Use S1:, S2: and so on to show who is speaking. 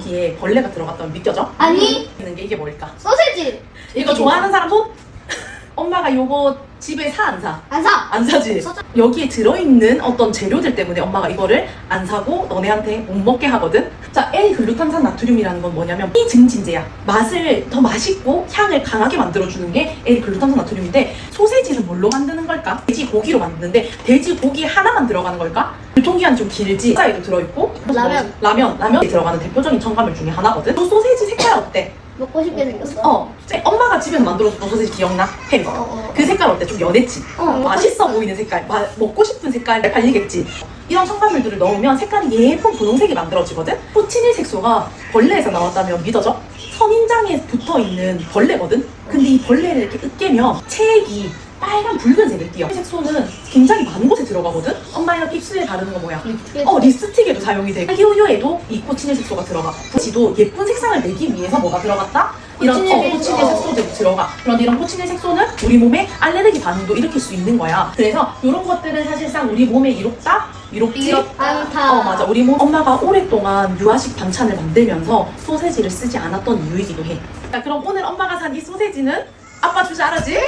S1: 여기에 벌레가 들어갔다면 믿겨져?
S2: 아니
S1: 있는 게 이게 뭘까?
S2: 소세지
S1: 이거 좋아하는 사람 손? 엄마가 요거 집에 사 안 사?
S2: 안 사.
S1: 안 사지?
S2: 사자.
S1: 여기에 들어있는 어떤 재료들 때문에 엄마가 이거를 안 사고 너네한테 못 먹게 하거든? 자, L글루탄산 나트륨이라는 건 뭐냐면 이 증진제야. 맛을 더 맛있고 향을 강하게 만들어주는 게 L글루탄산 나트륨인데 소세지를 뭘로 만드는 걸까? 돼지고기로 만드는데 돼지고기 하나만 들어가는 걸까? 유통기한 좀 길지? 사이도 들어있고
S2: 라면.
S1: 라면, 라면에 들어가는 대표적인 첨가물 중에 하나거든? 또 소세지 색깔 어때?
S2: 먹고 싶게 생겼어.
S1: 어, 엄마가 집에서 만들어줬던 소세지 기억나? 햄.
S2: 어, 어.
S1: 그 색깔 어때? 좀 연했지?
S2: 어,
S1: 맛있어 보이는 색깔, 마- 먹고 싶은 색깔 팔리겠지? 이런 첨가물들을 넣으면 색깔이 예쁜 분홍색이 만들어지거든? 포치닐 색소가 벌레에서 나왔다면 믿어져? 선인장에 붙어 있는 벌레거든? 근데 이 벌레를 이렇게 으깨면 체액이 빨간 붉은색을 띄어. 색소는 굉장히 많은 곳에 들어가거든? 엄마 이렇게 입술에 바르는 거 뭐야? 어, 립스틱에도 사용이 돼. 딸기우유에도 이 코치닐 색소가 들어가. 지도 예쁜 색상을 내기 위해서 뭐가 들어갔다? 이런
S2: 코치닐
S1: 어,
S2: 색소.
S1: 코치닐 색소들이 들어가. 그런데 이런 코치닐 색소는 우리 몸에 알레르기 반응도 일으킬 수 있는 거야. 그래서 이런 것들은 사실상 우리 몸에 이롭다? 이롭지?
S2: 안타.
S1: 어, 맞아. 우리 몸 엄마가 오랫동안 유아식 반찬을 만들면서 소세지를 쓰지 않았던 이유이기도 해. 자, 그럼 오늘 엄마가 산 이 소세지는 아빠 주지 알았지?